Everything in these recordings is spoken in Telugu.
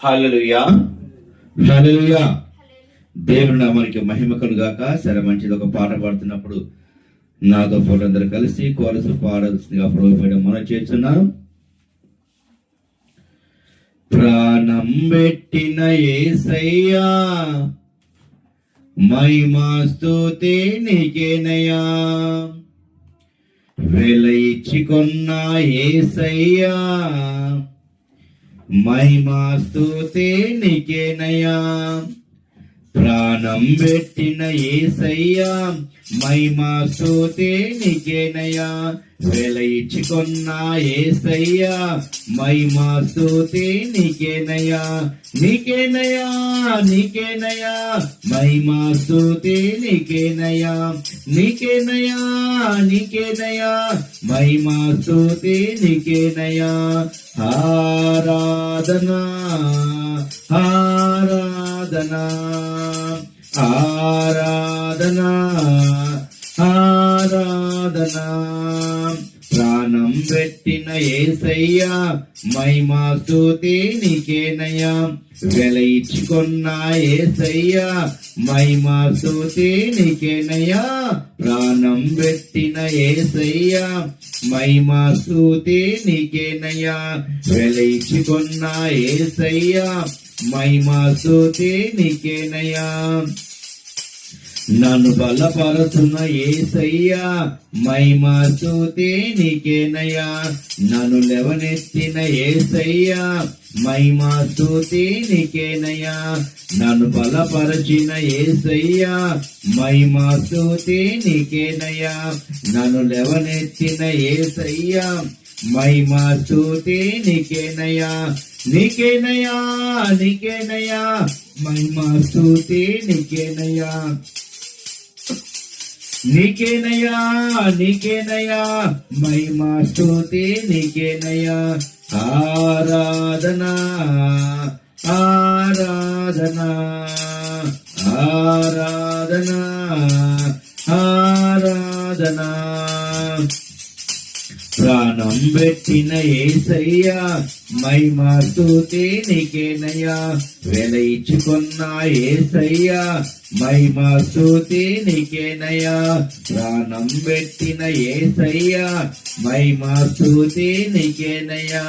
హల్లెలూయా హల్లెలూయా దేవుని నామానికి మహిమ కలుగాక సరే మంచిది. ఒక పాట పాడుతున్నప్పుడు నాతో పాటు అందరూ కలిసి కోరసు పాడాల్సిందిగా ప్రభుత్వం మనం చేస్తున్నాం ప్రాణం పెట్టిన ఏసయ్యా మహిమా స్తుతి నీకేనయ్యా. వెల ఇచ్చి కొన్న ఏసయ్యా మహిమా స్తుతి నీకేనయ్యా ప్రాణం పెట్టిన ఏసయ్యా మహిమా సోతే నికేనయా వెల ఇచ్చుకున్న ఏసయ్యా మహిమా సోతే నికేనయా నికేనయా నికేనయా మహిమా సోతే నికేనయా నికేనయా నికేనయా మహిమా సోతే నికేనయా ఆరాధనా ఆరా ఆరాధనా ఆరాధనా ఆరాధనా. ప్రాణం పెట్టిన ఏసయ్యా మైమా స్తుతి నీకేనయ్యా. వెల ఇచ్చుకున్న ఏసయ్యా మైమా స్తుతి నీకేనయ్యా. ప్రాణం పెట్టిన ఏసయ్యా మైమా స్తుతి నీకేనయ్యా. వెల ఇచ్చుకున్న ఏసయ్యా మహిమా స్తుతి నీకేనయ్యా నన్ను బలపరుతున్న ఏసయ్యా మహిమా స్తుతి నీకేనయ్యా నన్ను లెవనెత్తిన ఏసయ్యా మహిమా స్తుతి నీకేనయ్యా నన్ను బలపరచిన ఏసయ్యా మహిమా స్తుతి నీకేనయ్యా నన్ను లెవనెత్తిన ఏసయ్యా మహిమా స్తుతి నీకేనయ్యా నీకేనయ్యా నీకేనయ్యా. మహిమా స్థుతి నీకేనయ్యా. నీకేనయ్యా నీకేనయ్యా. మహిమా స్థుతి నీకేనయ్యా. ఆరాధనా ఆరాధనా ఆరాధనా ఆరాధనా. ప్రాణం పెట్టిన ఏసయ్యా మై స్తుతి నీకేనయ్యా వెల ఇచ్చుకున్న ఏసయ్యా మై స్తుతి నీకేనయ్యా ప్రాణం పెట్టిన ఏసయ్యా మహిమా స్తుతి నీకేనయ్యా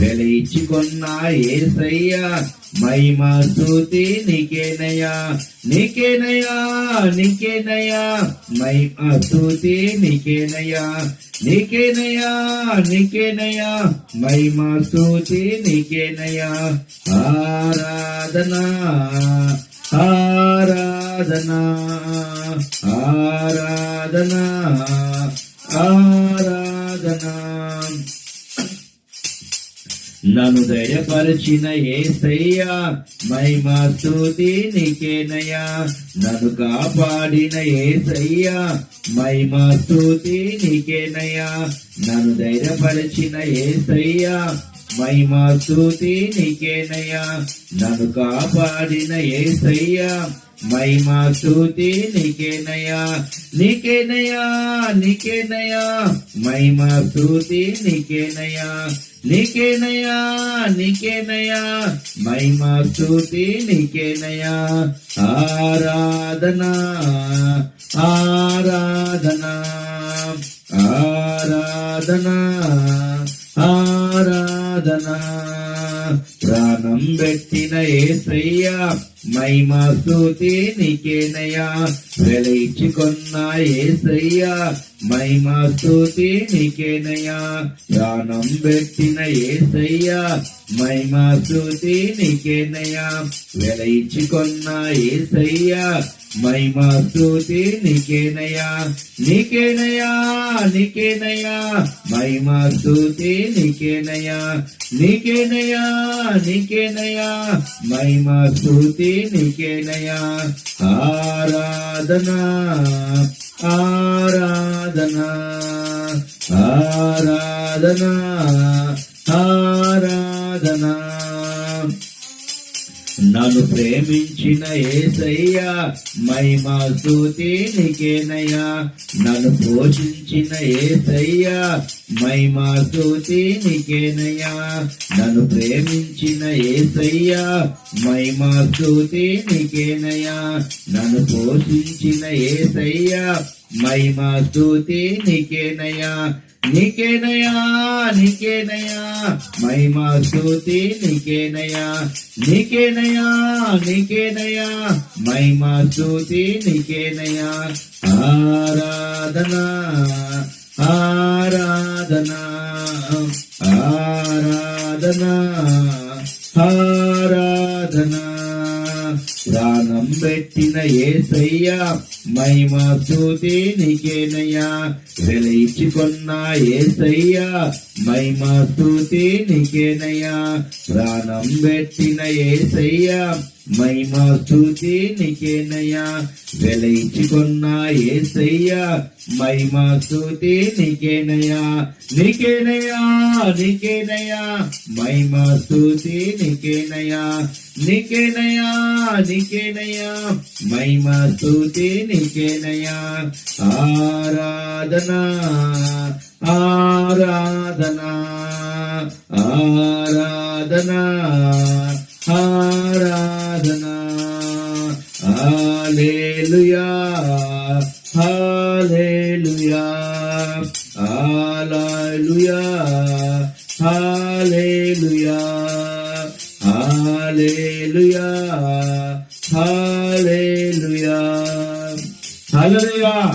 వెల ఏసయ్యా. మహిమా స్తుతి నీకేనయ్యా నీకేనయ్యా. నీకేనయ్యా మహిమా స్తుతి నీకేనయ్యా నీకేనయ్యా. నీకేనయ్యా మహిమా స్తుతి నీకేనయ్యా ఆరాధనా ఆరాధనా ఆరాధనా ఆరాధనా నన్ను ధైర్యపరిచిన ఏసయ్యా మహిమా స్తుతి నీకేనయ్యా నన్ను కాపాడిన ఏసయ్యా మహిమా స్తుతి నీకేనయ్యా నన్ను ధైర్యపరిచిన ఏసయ్యా మహిమా స్తుతి నీకేనయ్యా నన్ను కాపాడిన ఏసయ్యా మహిమా స్థుతి నీకేనయ్యా నీకేనయ్యా నీకేనయ్యా మహిమా స్థుతి నీకేనయ్యా నీకేనయ్యా నీకేనయ్యా మహిమా స్థుతి నీకేనయ్యా ఆరాధనా ఆరాధనా ఆరాధనా ఆరాధనా. ప్రాణం పెట్టిన ఏసయ్యా మహిమా స్తుతి నీకేనయ్యా. వెల ఇచ్చుకున్న ఏసయ్యా మహిమా స్తుతి నీకేనయ్యా. ప్రాణం పెట్టిన ఏసయ్యా మహిమా స్తుతి నీకేనయ్యా. వెల ఏసయ్యా మహిమా స్తుతి నీకేనయ్యా నీకేనయ్యా నీకేనయ్యా మహిమా స్తుతి నీకేనయ్యా నీకేనయ్యా నీకేనయ్యా మహిమా స్తుతి నీకేనయ్యా ఆరాధనా ఆరాధనా ఆరాధనా ఆరాధనా. నన్ను ప్రేమించిన ఏసయ్యా మహిమా స్థుతి నీకేనయ్యా. నన్ను పోషించిన ఏసయ్యా మహిమా స్థుతి నీకేనయ్యా. నన్ను ప్రేమించిన ఏసయ్యా మహిమా స్థుతి నీకేనయ్యా. నన్ను పోషించిన ఏసయ్యా మహిమా స్థుతి నికేనయా నికేనయా నికేనయా. మహిమా స్థుతి నికేనయా నికేనయా నికేనయా. మహిమా స్థుతి నికేనయా ఆరాధనా ఆరాధనా ఆరాధనా ఆరాధనా. ప్రాణం పెట్టిన ఏసయ్య మహిమ స్థుతి నికేనయ్యా. వెలయించుకున్న ఏసయ్య మహిమ స్థుతి నికేనయ్యా. ప్రాణం పెట్టిన ఏసయ్య మహిమా స్తుతి నీకేనయ్యా వెలయించుకున్న ఏసయ్యా. మహిమా స్తుతి నీకేనయ్యా నీకేనయ్యా నీకేనయ్యా మహిమా స్తుతి నీకేనయ్యా నీకేనయ్యా నీకేనయ్యా మహిమా స్తుతి నీకేనయ్యా ఆరాధనా ఆరాధనా ఆరాధనా ఆరాధనా. sadhana hallelujah hallelujah hallelujah hallelujah hallelujah